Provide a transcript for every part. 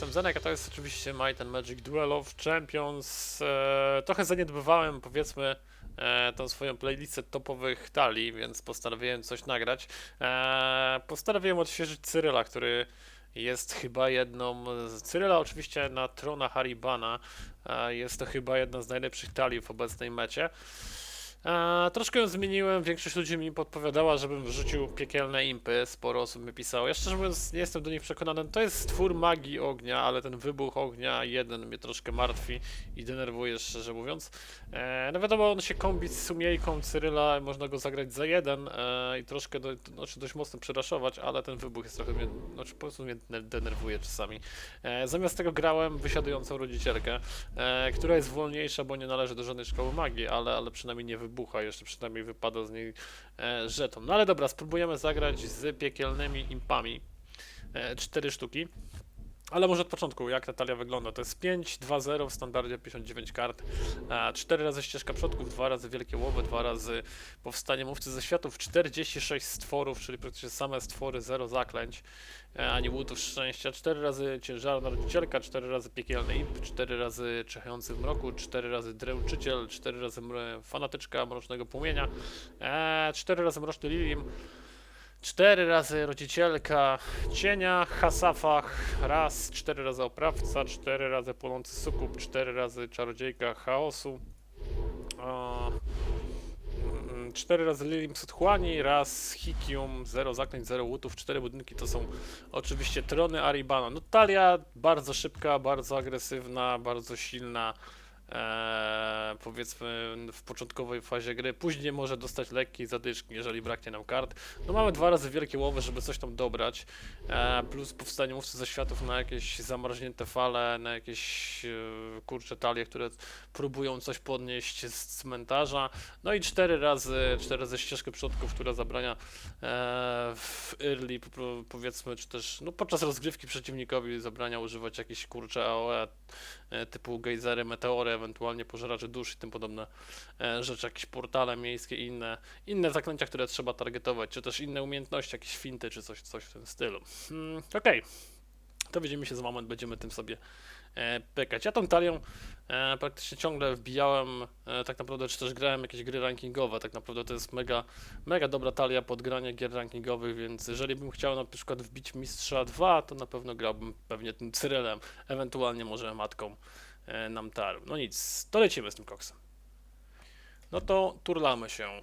jestem Zenek, a to jest oczywiście Might and Magic Duel of Champions. E, trochę zaniedbywałem, powiedzmy, e, tą swoją playlistę topowych talii, więc postanowiłem coś nagrać. E, postanowiłem odświeżyć Cyryla, który jest chyba jedną. Cyryla oczywiście na trona Haribana. Jest to chyba jedna z najlepszych talii w obecnej mecie. Troszkę ją zmieniłem, większość ludzi mi podpowiadała, żebym wrzucił piekielne impy, sporo osób mi pisało. Ja szczerze mówiąc nie jestem do nich przekonany, to jest stwór magii ognia, ale ten wybuch ognia jeden mnie troszkę martwi i denerwuje szczerze mówiąc. E, no wiadomo, on się kombi z sumiejką Cyryla, można go zagrać za jeden e, i troszkę, do, znaczy dość mocno przeraszować, ale ten wybuch jest trochę mnie, znaczy po prostu mnie de- denerwuje czasami. E, zamiast tego grałem wysiadującą rodzicielkę, e, która jest wolniejsza, bo nie należy do żadnej szkoły magii, ale, ale przynajmniej nie wybucha, jeszcze przynajmniej wypada z niej e, żeton. No ale dobra, spróbujemy zagrać z piekielnymi impami. E, cztery sztuki. Ale może od początku, jak ta talia wygląda? To jest 5-2-0 w standardzie 59 kart. E, 4 razy ścieżka przodków, 2 razy wielkie łowy, 2 razy powstanie mówcy ze światów, 46 stworów, czyli praktycznie same stwory, 0 zaklęć, e, ani łutów szczęścia, 4 razy ciężarna rodzicielka, 4 razy piekielny imp, 4 razy czyhający w mroku, 4 razy dręczyciel, 4 razy fanatyczka mrocznego płomienia, e, 4 razy mroczny lilim, Cztery razy rodzicielka cienia, hasafach, raz, cztery razy oprawca, cztery razy płonący sukub, cztery razy czarodziejka chaosu, mm, cztery razy lilim z otchłani, raz hikium, zero zaklęć, zero łutów, cztery budynki to są oczywiście trony Aribana. No talia bardzo szybka, bardzo agresywna, bardzo silna. Eee, powiedzmy w początkowej fazie gry, później może dostać lekkiej zadyszki, jeżeli braknie nam kart. No mamy dwa razy wielkie łowy, żeby coś tam dobrać, eee, plus powstanie mówcy ze światów na jakieś zamarznięte fale, na jakieś e, kurcze talie, które próbują coś podnieść z cmentarza. No i cztery razy, cztery razy ścieżkę przodków, która zabrania e, w early po- po- powiedzmy, czy też no, podczas rozgrywki przeciwnikowi zabrania używać jakichś kurcze AOE e, typu gejzery, meteory, ewentualnie pożeracze dusz i tym podobne e, rzeczy, jakieś portale miejskie i inne, inne zaklęcia, które trzeba targetować, czy też inne umiejętności, jakieś finty, czy coś, coś w tym stylu. Hmm, Okej, to widzimy się za moment, będziemy tym sobie e, pykać. Ja tą talią e, praktycznie ciągle wbijałem, e, tak naprawdę, czy też grałem jakieś gry rankingowe, tak naprawdę to jest mega, mega dobra talia pod granie gier rankingowych, więc jeżeli bym chciał na przykład wbić Mistrza 2, to na pewno grałbym pewnie tym Cyrylem, ewentualnie może matką Namtaru. No nic, to lecimy z tym koksem. No to turlamy się.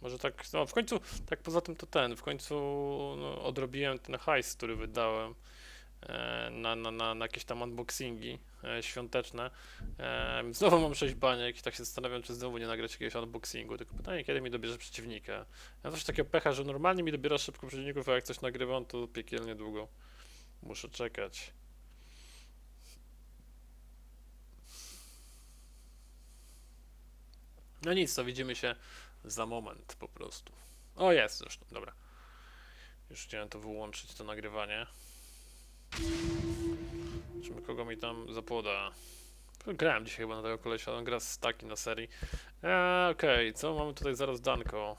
Może tak, no w końcu, tak poza tym to ten, w końcu no, odrobiłem ten hajs, który wydałem e, na, na, na, na jakieś tam unboxingi e, świąteczne. E, znowu mam 6 baniek i tak się zastanawiam, czy znowu nie nagrać jakiegoś unboxingu, tylko pytanie, kiedy mi dobierze przeciwnika. Ja mam coś takiego pecha, że normalnie mi dobiera szybko przeciwników, a jak coś nagrywam, to piekielnie długo muszę czekać. No nic, to widzimy się za moment po prostu. O, jest zresztą, dobra. Już chciałem to wyłączyć, to nagrywanie. Zobaczymy, kogo mi tam zapoda. Grałem dzisiaj chyba na tego kolesia, on gra z taki na serii. Eee, okej, co mamy tutaj zaraz danko?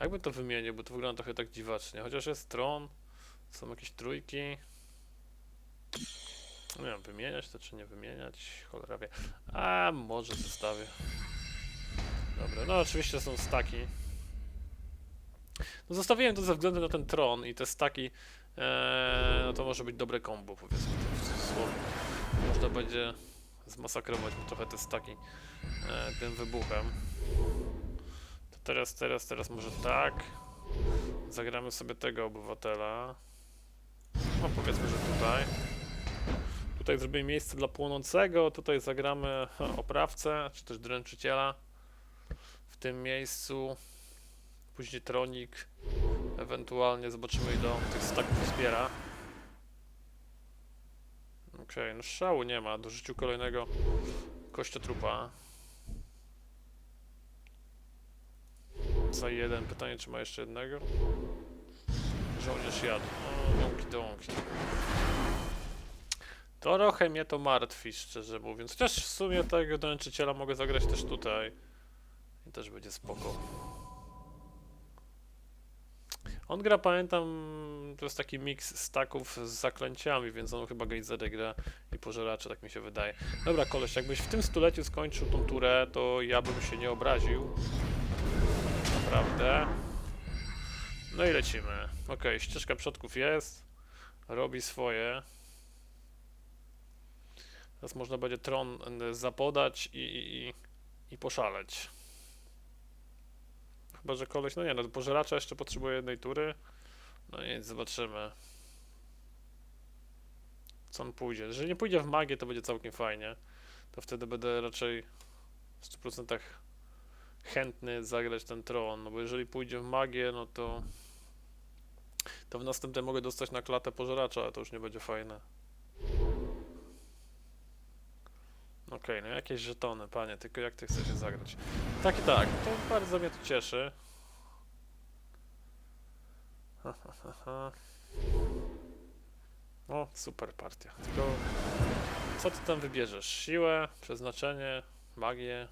Jakby to wymienił, bo to wygląda trochę tak dziwacznie. Chociaż jest tron, są jakieś trójki. Nie wiem, wymieniać to czy nie wymieniać? Cholera wie. A może zostawię. Dobra, no oczywiście są staki. No zostawiłem to ze względu na ten tron i te staki, e, no to może być dobre combo, powiedzmy w cudzysłowie. Można będzie zmasakrować trochę te staki e, tym wybuchem. To teraz, teraz, teraz może tak. Zagramy sobie tego obywatela. No powiedzmy, że tutaj. Tutaj zrobimy miejsce dla płonącego, tutaj zagramy oprawcę, czy też dręczyciela w tym miejscu. Później tronik. Ewentualnie zobaczymy ile tych staków zbiera. Okej, no szału nie ma. Dorzucił kolejnego kościotrupa. Za jeden. Pytanie, czy ma jeszcze jednego? Żołnierz jadł. O, donki, donki. Trochę mnie to martwi, szczerze mówiąc. Chociaż w sumie tego dręczyciela mogę zagrać też tutaj. I też będzie spoko. On gra, pamiętam, to jest taki miks staków z zaklęciami, więc on chyba gejzery gra i pożeracze, tak mi się wydaje. Dobra, koleś, jakbyś w tym stuleciu skończył tą turę, to ja bym się nie obraził. Naprawdę. No i lecimy. Okej, ścieżka przodków jest. Robi swoje. Teraz można będzie tron e, zapodać i, i, i, i poszaleć. Chyba, że koleś, no nie, no pożeracza jeszcze potrzebuje jednej tury. No nic, zobaczymy. Co on pójdzie. Jeżeli nie pójdzie w magię, to będzie całkiem fajnie. To wtedy będę raczej w 100% chętny zagrać ten tron, no bo jeżeli pójdzie w magię, no to to w następnym mogę dostać na klatę pożeracza, ale to już nie będzie fajne. Okej, no jakieś żetony, panie, tylko jak ty chcesz je zagrać? Tak i tak, to bardzo mnie to cieszy. O, super partia. Tylko co ty tam wybierzesz? Siłę, przeznaczenie, magię?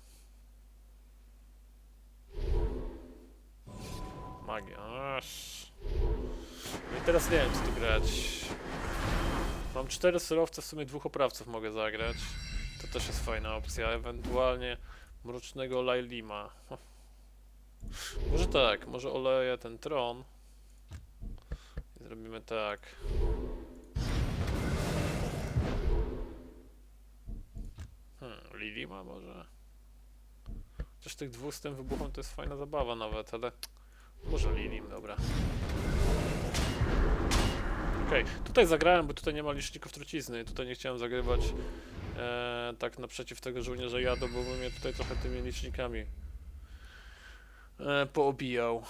Magię, aż. I teraz nie wiem, co tu grać. Mam cztery surowce, w sumie dwóch oprawców mogę zagrać. To też jest fajna opcja. Ewentualnie mrocznego Lailima. Może tak, może oleję ten tron. I zrobimy tak. Hmm, Lilima może? Chociaż tych dwóch z tym wybuchem to jest fajna zabawa nawet, ale może Lilim, dobra. Okej, tutaj zagrałem, bo tutaj nie ma liczników trucizny. Tutaj nie chciałem zagrywać e, tak naprzeciw tego żołnierza jadu, bo bym mnie tutaj trochę tymi licznikami e, poobijał.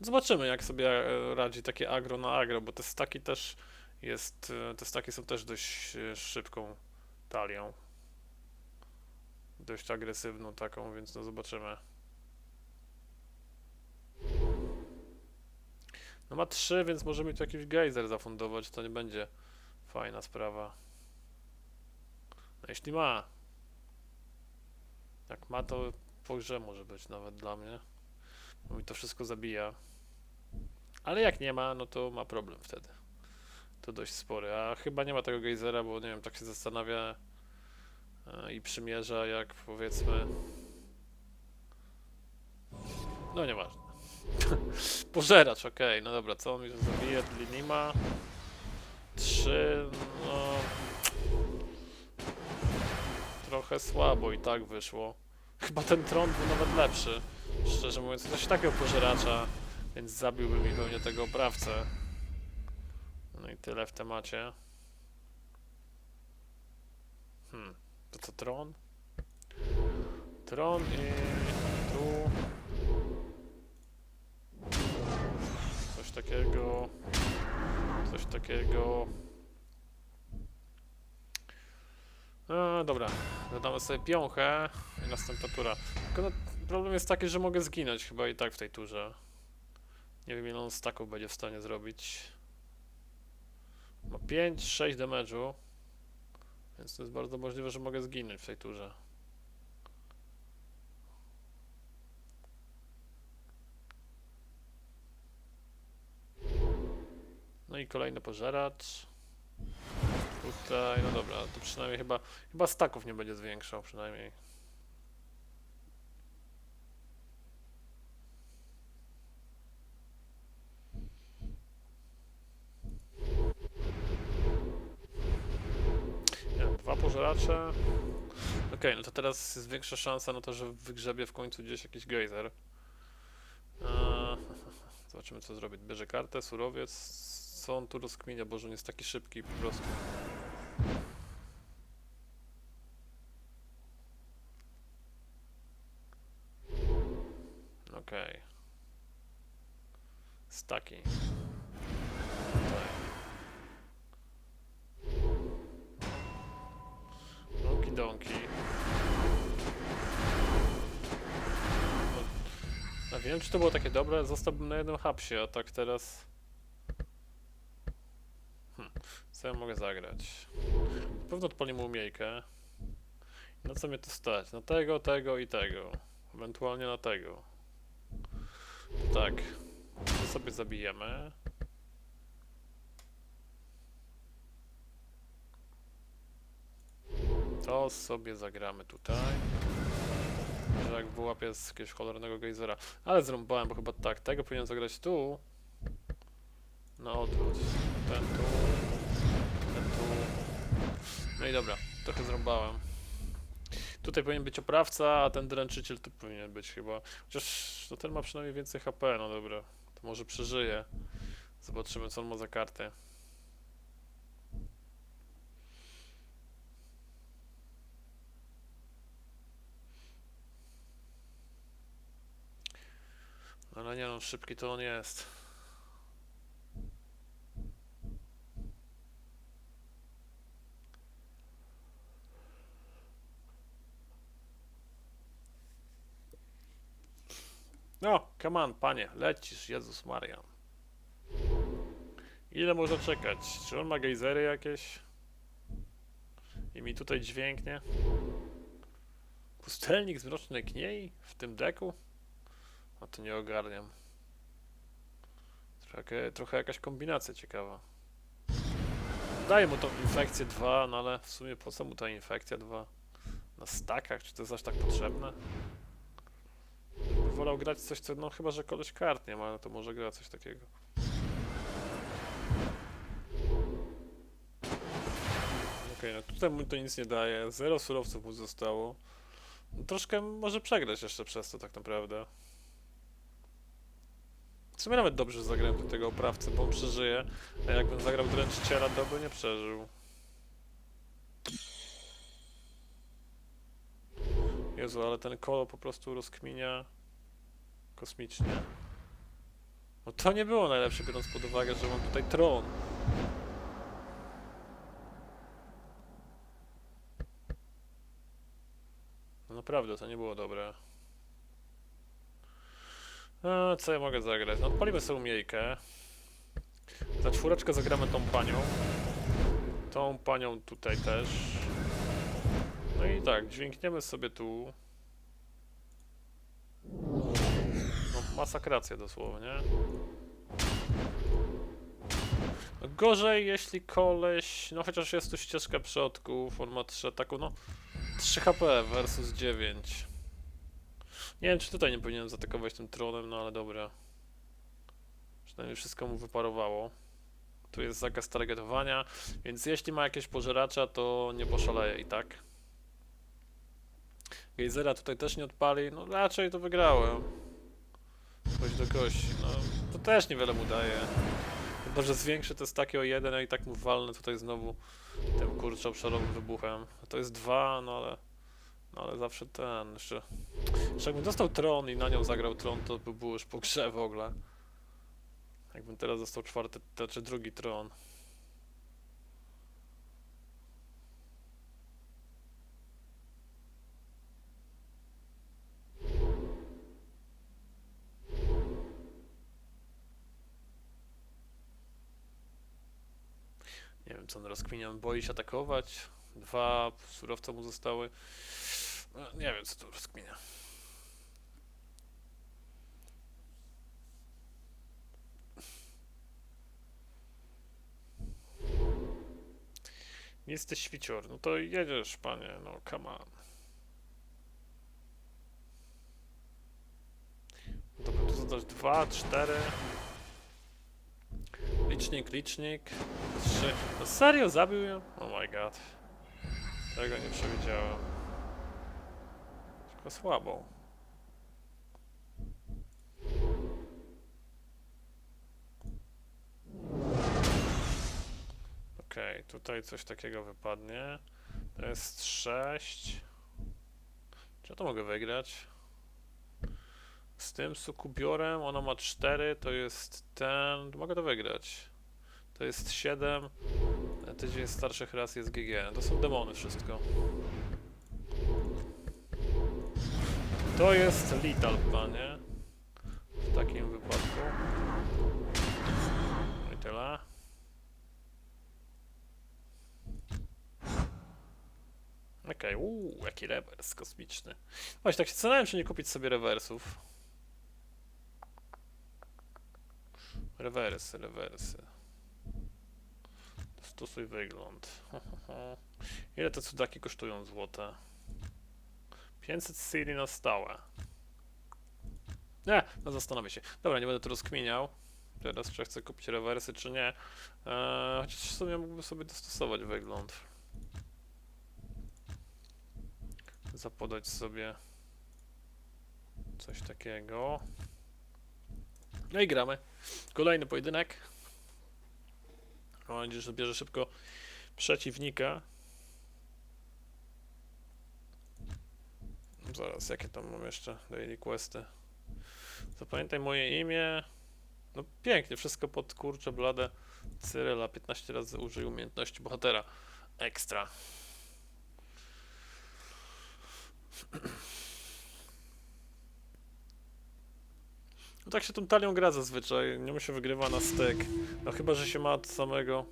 Zobaczymy, jak sobie e, radzi takie agro na agro, bo te staki też jest, e, te staki są też dość e, szybką talią. Dość agresywną taką, więc no zobaczymy. No ma trzy, więc możemy tu jakiś gejzer zafundować, to nie będzie fajna sprawa. No jeśli ma. Jak ma, to po grze może być nawet dla mnie. Bo mi to wszystko zabija. Ale jak nie ma, no to ma problem wtedy. To dość spory. A chyba nie ma tego gejzera, bo nie wiem, tak się zastanawia e, i przymierza, jak powiedzmy. No nieważne. Pożeracz, okej, no dobra, co on mi zabije? Linima. Trzy, no... Trochę słabo i tak wyszło. Chyba ten tron był nawet lepszy. Szczerze mówiąc, coś takiego pożeracza, więc zabiłby mi pewnie tego oprawcę. No i tyle w temacie. Hmm, to co tron? Tron i tu... takiego. Coś takiego. No dobra, dodamy sobie piąchę i następna tura. Tylko no, problem jest taki, że mogę zginąć chyba i tak w tej turze. Nie wiem ile on staków będzie w stanie zrobić. Ma 5-6 damage'u. Więc to jest bardzo możliwe, że mogę zginąć w tej turze. No i kolejny pożeracz. Tutaj, no dobra, to przynajmniej chyba, chyba staków nie będzie zwiększał przynajmniej. Dwa pożeracze. Okej, no to teraz jest większa szansa na to, że wygrzebie w końcu gdzieś jakiś gejzer. Eee, Zobaczymy co zrobić. Bierze kartę, surowiec. Co on tu rozkminia, bo że on jest taki szybki po prostu. Okej. Staki. Tutaj. Donki donki. A wiem, czy to było takie dobre, zostałbym na jednym hapsie, a tak teraz... Hmm, co ja mogę zagrać? Na pewno odpalimy umiejkę. Na co mnie to stać? Na tego, tego i tego. Ewentualnie na tego. Tak. To sobie zabijemy. To sobie zagramy tutaj. Jak wyłapię z jakiegoś cholernego gejzera. Ale zrąbałem, bo chyba tak. Tego powinien zagrać tu. Na odwrót. Ten tu. No i dobra. Trochę zrąbałem. Tutaj powinien być oprawca, a ten dręczyciel tu powinien być chyba. Chociaż no ten ma przynajmniej więcej HP, no dobra. To może przeżyje. Zobaczymy co on ma za kartę. Ale nie no, szybki to on jest. No, come on, panie, lecisz, Jezus Maria. Ile można czekać? Czy on ma gejzery jakieś? I mi tutaj dźwięknie? Pustelnik z mrocznej kniei? W tym deku? A to nie ogarniam. Trochę, trochę jakaś kombinacja ciekawa. Daję mu tą infekcję 2, no ale w sumie po co mu ta infekcja 2? Na stakach? Czy to jest aż tak potrzebne? Wolał grać coś, co, no chyba, że koleś kart nie ma, no to może gra coś takiego. Okej, no tutaj mu to nic nie daje, zero surowców mu zostało. No, troszkę może przegrać jeszcze przez to tak naprawdę. W sumie nawet dobrze zagrałem do tego oprawcy, bo on przeżyje, a jakbym zagrał dręczyciela, to by nie przeżył. Jezu, ale ten kolo po prostu rozkminia kosmicznie. No to nie było najlepsze, biorąc pod uwagę, że mam tutaj tron. No naprawdę, to nie było dobre. A, co ja mogę zagrać? No odpalimy sobie umiejkę. Za czwóreczkę zagramy tą panią. Tą panią tutaj też. No i tak, dźwiękniemy sobie tu. Masakracja dosłownie. No, gorzej, jeśli koleś, no chociaż jest tu ścieżka przodków, on ma 3 ataku, no 3 HP versus 9. Nie wiem, czy tutaj nie powinienem zaatakować tym tronem, no ale dobra. Przynajmniej wszystko mu wyparowało. Tu jest zakaz targetowania, więc jeśli ma jakieś pożeracza, to nie poszaleje i tak. Gejzera tutaj też nie odpali, no raczej to wygrałem. Chodź do kości, no to też niewiele mu daje. Chyba, że zwiększy to jest takie o jeden, a i tak mu walnę tutaj znowu tym kurczę obszarowym wybuchem. To jest dwa, no ale... No ale zawsze ten, jeszcze... Jeszcze jakbym dostał tron i na nią zagrał tron, to by było już po grze w ogóle. Jakbym teraz dostał czwarty, czy drugi tron. Wiem, co on rozkminia. On boi się atakować. Dwa surowce mu zostały. No, nie wiem, co tu rozkminia. Jesteś świcior, no to jedziesz, panie, no come on. Dobra, tu zadać dwa, cztery. Licznik, licznik. Trzy. No serio, zabił ją? Oh my god. Tego nie przewidziałem. Tylko słabo. Okej, tutaj coś takiego wypadnie. To jest 6. Czy ja to mogę wygrać? Z tym sukubiorem, ono ma 4, to jest ten. Mogę to wygrać. To jest 7. Tydzień starszych ras jest GG. To są demony wszystko. To jest Lethal, panie. W takim wypadku. No i tyle. Okej. Okej, uuu, jaki rewers kosmiczny. Właśnie, tak się zastanawiam, czy nie kupić sobie rewersów. Rewersy, rewersy. Stosuj wygląd. Ile te cudaki kosztują złote? 500 Siri na stałe. Nie, no zastanowię się. Dobra, nie będę tu rozkminiał. Teraz czy chcę kupić rewersy, czy nie. Eee, chociaż w sumie mógłbym sobie dostosować wygląd. Zapodać sobie coś takiego. No i gramy. Kolejny pojedynek. Mam nadzieję, że bierze szybko przeciwnika. Zaraz, jakie tam mam jeszcze daily questy? Zapamiętaj moje imię. No pięknie, wszystko pod kurcze blade Cyryla. 15 razy użyj umiejętności bohatera. Ekstra. No tak się tą talią gra zazwyczaj. Nie się wygrywa na styk. No chyba, że się ma od samego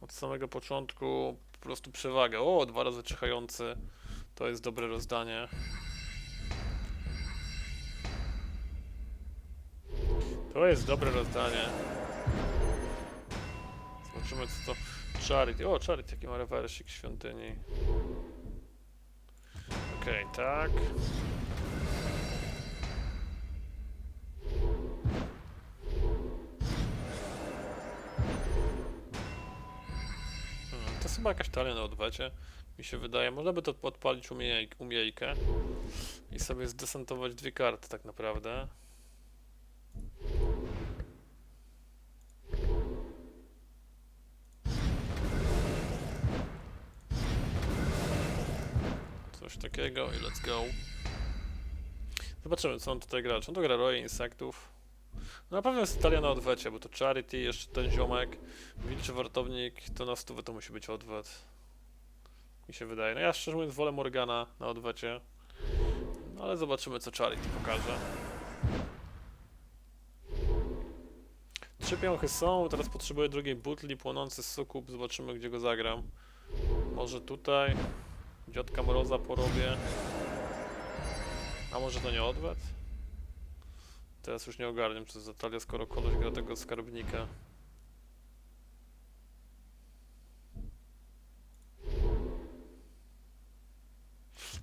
od samego początku po prostu przewagę. O, dwa razy czyhający. To jest dobre rozdanie. To jest dobre rozdanie. Zobaczymy co to... Charity. O, Charity, jaki ma rewersik świątyni. Okej, tak. Chyba jakaś talia na odwecie, mi się wydaje. Można by to podpalić umiej umiejkę i sobie zdesantować dwie karty tak naprawdę. Coś takiego i let's go. Zobaczymy, co on tutaj gra. Czy on to gra roje insektów? No na pewno jest Italia na odwecie, bo to Charity, jeszcze ten ziomek, wilczy wartownik, to na stówę to musi być odwet. Mi się wydaje. No ja szczerze mówiąc wolę Morgana na odwecie. No ale zobaczymy, co Charity pokaże. Trzy piąchy są, teraz potrzebuję drugiej butli, płonący sukup, zobaczymy gdzie go zagram. Może tutaj. Dziadka Mroza porobię. A może to nie odwet? Teraz już nie ogarniam, czy to skoro koleś gra tego skarbnika.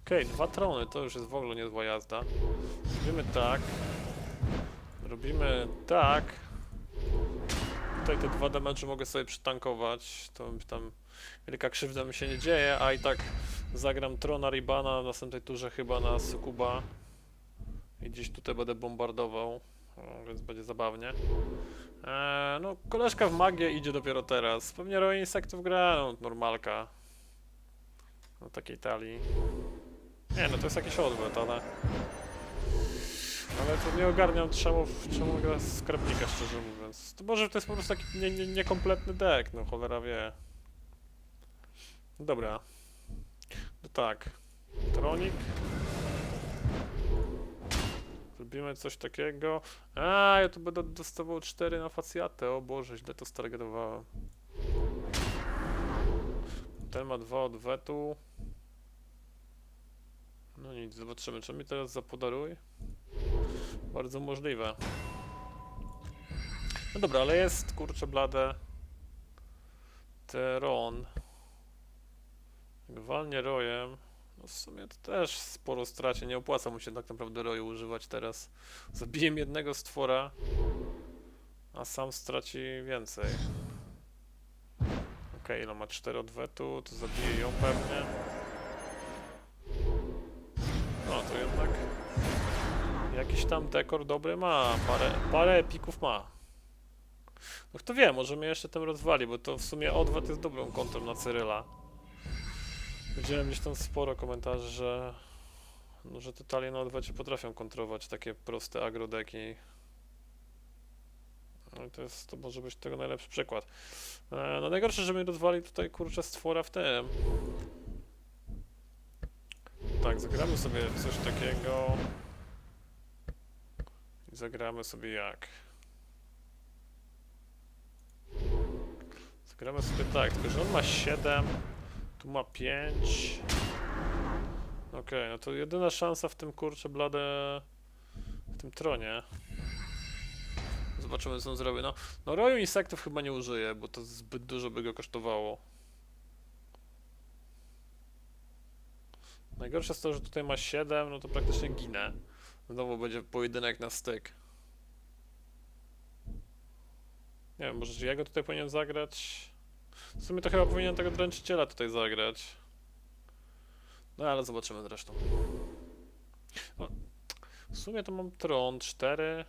Okej, dwa trony, to już jest w ogóle niezła jazda. Robimy tak. Robimy tak. Tutaj te dwa damage mogę sobie przytankować. To tam wielka krzywda mi się nie dzieje, a i tak zagram trona Ribana w następnej turze chyba na Sukuba. I gdzieś tutaj będę bombardował, więc będzie zabawnie. Eee, no, koleżka w magię idzie dopiero teraz. Pewnie roje insektów gra, no, normalka. Na takiej talii. Nie, no to jest jakiś odwet, ale... Ale to nie ogarniam czemu, czemu gra skarbnika, szczerze mówiąc. To może to jest po prostu taki nie, nie, niekompletny deck, no cholera wie. Dobra. No tak. Tronik. Zrobimy coś takiego. A, ja tu będę dostawał 4 na facjatę. O Boże, źle to stargetowałem. Ten ma 2 odwetu. No nic, zobaczymy, czy mi teraz zapodaruje. Bardzo możliwe. No dobra, ale jest, kurczę, blade. Teron. Walnie rojem. No w sumie to też sporo stracie. Nie opłaca mu się tak naprawdę roju używać teraz. Zabiję jednego stwora, a sam straci więcej. Okay, no ma 4 odwetu, to zabiję ją pewnie. No to jednak jakiś tam dekor dobry ma, parę, parę epików ma. No kto wie, może mnie jeszcze tym rozwali, bo to w sumie odwet jest dobrą kontrą na Cyryla. Widziałem gdzieś tam sporo komentarzy, że, no, że te talie na odwecie potrafią kontrować takie proste agrodeki. No i to jest, to może być tego najlepszy przykład. E, no najgorsze, że mnie rozwali tutaj kurczę stwora w tym. Tak, zagramy sobie coś takiego. I zagramy sobie jak? Zagramy sobie tak, tylko że on ma 7. Tu ma 5. Okej, no to jedyna szansa w tym kurczę blade. w tym tronie. Zobaczymy co on zrobi. No, no roju insektów chyba nie użyję, bo to zbyt dużo by go kosztowało. Najgorsze jest to, że tutaj ma 7, no to praktycznie ginę. Znowu będzie pojedynek na styk. Nie wiem, może ja go tutaj powinien zagrać? W sumie to chyba powinien tego dręczyciela tutaj zagrać. No ale zobaczymy zresztą. No, w sumie to mam tron 4.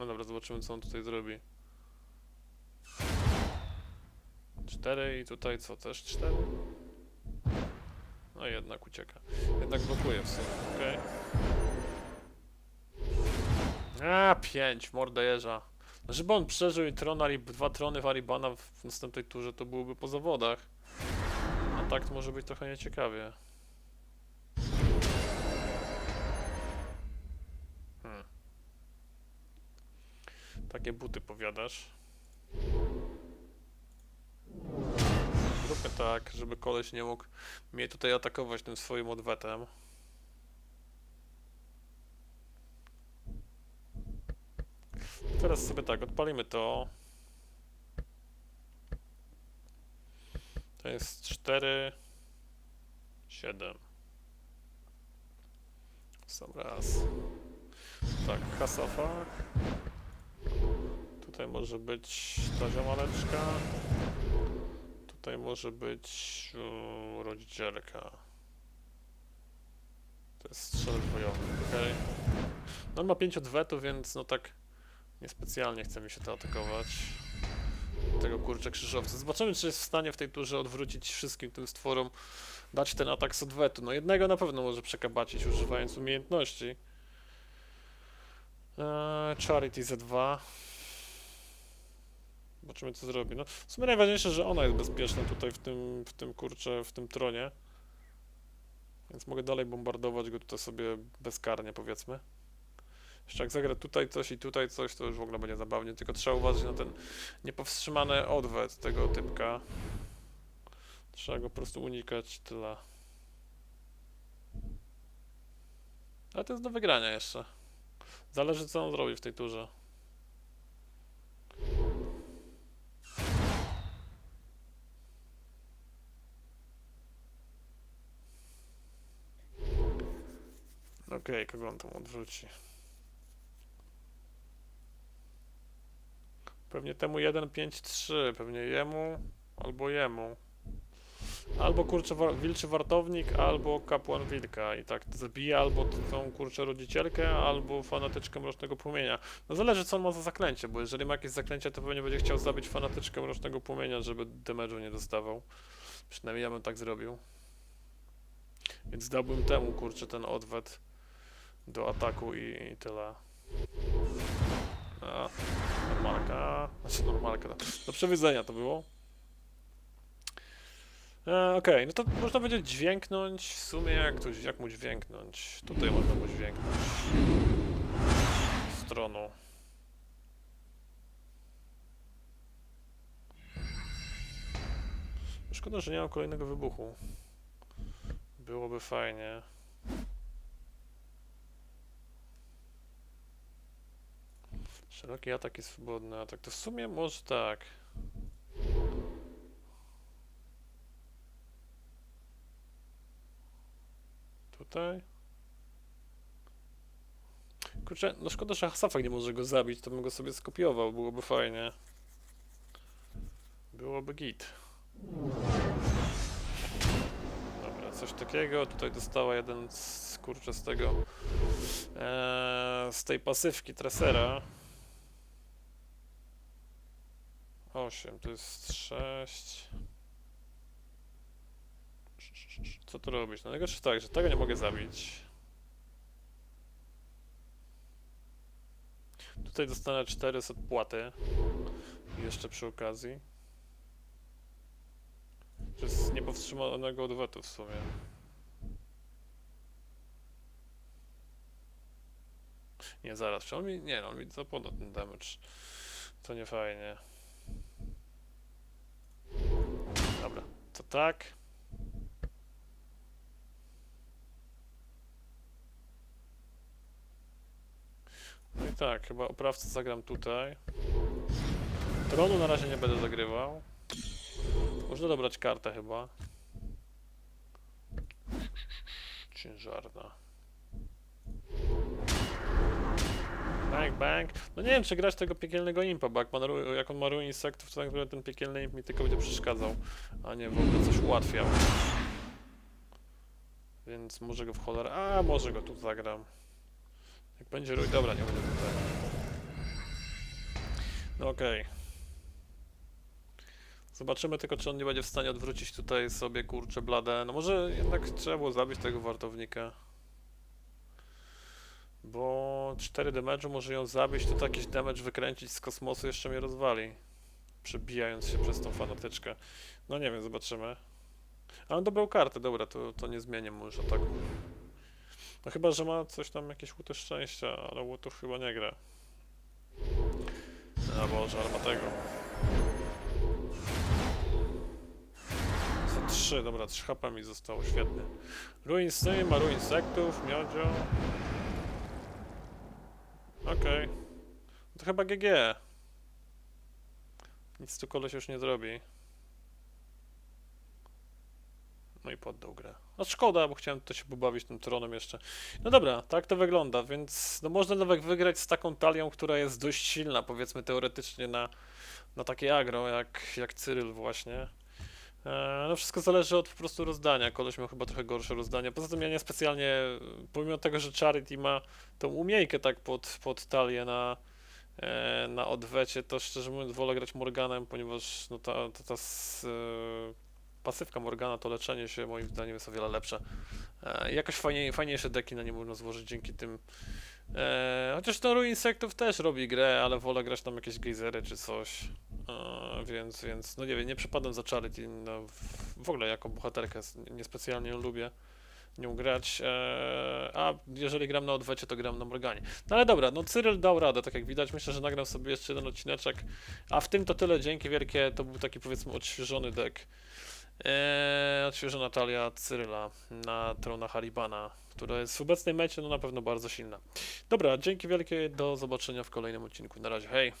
No dobra, zobaczymy co on tutaj zrobi. 4 i tutaj co, też 4? No jednak ucieka. Jednak blokuje w sumie, okej. A, 5, mordę jeża. Żeby on przeżył i tron, Ari, dwa trony Waribana w następnej turze, to byłoby po zawodach. A tak to może być trochę nieciekawie. Hmm. Takie buty powiadasz. Zróbmy tak, żeby koleś nie mógł mnie tutaj atakować tym swoim odwetem. Teraz sobie tak, odpalimy to. To jest 4, 7. Sam raz. Tak, Hasafak. Tutaj może być ta ziomaleczka. Tutaj może być um, rodzicielka. To jest strzelec bojowy, okej. No on ma 5 odwetów, więc no tak niespecjalnie chce mi się to atakować. Tego kurczę krzyżowca. Zobaczymy, czy jest w stanie w tej turze odwrócić wszystkim tym stworom, dać ten atak z odwetu. No jednego na pewno może przekabacić, używając umiejętności. Eee, Charity Z2. Zobaczymy, co zrobi. No, w sumie najważniejsze, że ona jest bezpieczna tutaj w tym, w tym kurczę, w tym tronie. Więc mogę dalej bombardować go tutaj sobie bezkarnie, powiedzmy. Jeszcze jak zagra tutaj coś i tutaj coś, to już w ogóle będzie zabawnie, tylko trzeba uważać na ten niepowstrzymany odwet tego typka. Trzeba go po prostu unikać, tyle. Ale to jest do wygrania jeszcze. Zależy co on zrobi w tej turze. Okej, kogo on tam odwróci? Pewnie temu 1, 5, 3. Pewnie jemu albo jemu. Albo kurczę wilczy wartownik, albo kapłan wilka. I tak zabije albo tą kurczę rodzicielkę, albo fanatyczkę mrocznego płomienia. No zależy co on ma za zaklęcie, bo jeżeli ma jakieś zaklęcie, to pewnie będzie chciał zabić fanatyczkę mrocznego płomienia, żeby damage'u nie dostawał. Przynajmniej ja bym tak zrobił. Więc dałbym temu kurczę ten odwet do ataku i, i tyle. A, normalka. Znaczy normalka. Do, do przewidzenia to było. E, Okej, no to można będzie dźwięknąć. W sumie jak, tu, jak mu dźwięknąć? Tutaj można mu dźwięknąć. Stroną. Szkoda, że nie mam kolejnego wybuchu. Byłoby fajnie. Szeroki atak i swobodny atak. To w sumie może tak. Tutaj. Kurczę, no szkoda, że Hasafak nie może go zabić, to bym go sobie skopiował, byłoby fajnie. Byłoby git. Dobra, coś takiego. Tutaj dostała jeden z kurczę z tego. Eee, z tej pasywki Tresera. 8, to jest 6. Co tu robić? No najgorsze tak, że tego nie mogę zabić. Tutaj dostanę 400 płaty. Jeszcze przy okazji. Przez niepowstrzymanego odwetu w sumie. Nie, zaraz, czy on mi... Nie, no, on mi zapoda ten damage. To nie fajnie. Dobra, to tak. No i tak, chyba oprawcę zagram tutaj. Tronu na razie nie będę zagrywał. Można dobrać kartę chyba. Ciężarna. Bang, bang. No nie wiem, czy grać tego piekielnego impa, bo jak, ma, jak on ma ruin insektów, to naprawdę ten piekielny imp mi tylko będzie przeszkadzał, a nie w ogóle coś ułatwiał. Więc może go w cholerę... A, może go tu zagram. Jak będzie ruin... Dobra, nie będę tutaj. No okej. Zobaczymy tylko, czy on nie będzie w stanie odwrócić tutaj sobie, kurczę, bladę. No może jednak trzeba było zabić tego wartownika. Bo 4 damage'u może ją zabić, to jakiś damage wykręcić z kosmosu jeszcze mnie rozwali. Przebijając się przez tą fanatyczkę. No nie wiem, zobaczymy. A on dobrał kartę, dobra, to, to nie zmienię mu już ataku. No chyba, że ma coś tam, jakieś łuty szczęścia, ale łutów chyba nie gra. A Boże, ale ma tego. Za 3, dobra, 3 HP mi zostało, świetnie. Ruin Sny, ma ruin sektów, miodzio. Okej. No To chyba GG. Nic tu koleś już nie zrobi. No i poddał grę. No szkoda, bo chciałem to się pobawić tym tronem jeszcze. No dobra, tak to wygląda, więc no można nawet wygrać z taką talią, która jest dość silna, powiedzmy teoretycznie na, na takie agro, jak, jak Cyryl właśnie. E, No wszystko zależy od po prostu rozdania. Koleś miał chyba trochę gorsze rozdanie. Poza tym ja nie specjalnie, pomimo tego, że Charity ma tą umiejkę tak pod, pod talię na, e, na odwecie, to szczerze mówiąc wolę grać Morganem, ponieważ no ta, ta, ta s, e, pasywka Morgana, to leczenie się moim zdaniem jest o wiele lepsze. Jakoś fajniej, fajniejsze deki na nie można złożyć dzięki tym. Chociaż ten Ruin Insektów też robi grę, ale wolę grać tam jakieś gejzery czy coś. E, więc, więc, no nie wiem, nie przepadam za Charity. No, w, ogóle jako bohaterkę niespecjalnie ją lubię nią grać. E, a jeżeli gram na odwecie, to gram na Morganie. No ale dobra, no Cyryl dał radę, tak jak widać. Myślę, że nagram sobie jeszcze jeden odcineczek. A w tym to tyle. Dzięki wielkie. To był taki powiedzmy odświeżony deck. Eee, odświeżona talia Cyryla na trona Haribana, która jest w obecnej mecie no na pewno bardzo silna. Dobra, dzięki wielkie, do zobaczenia w kolejnym odcinku. Na razie, hej!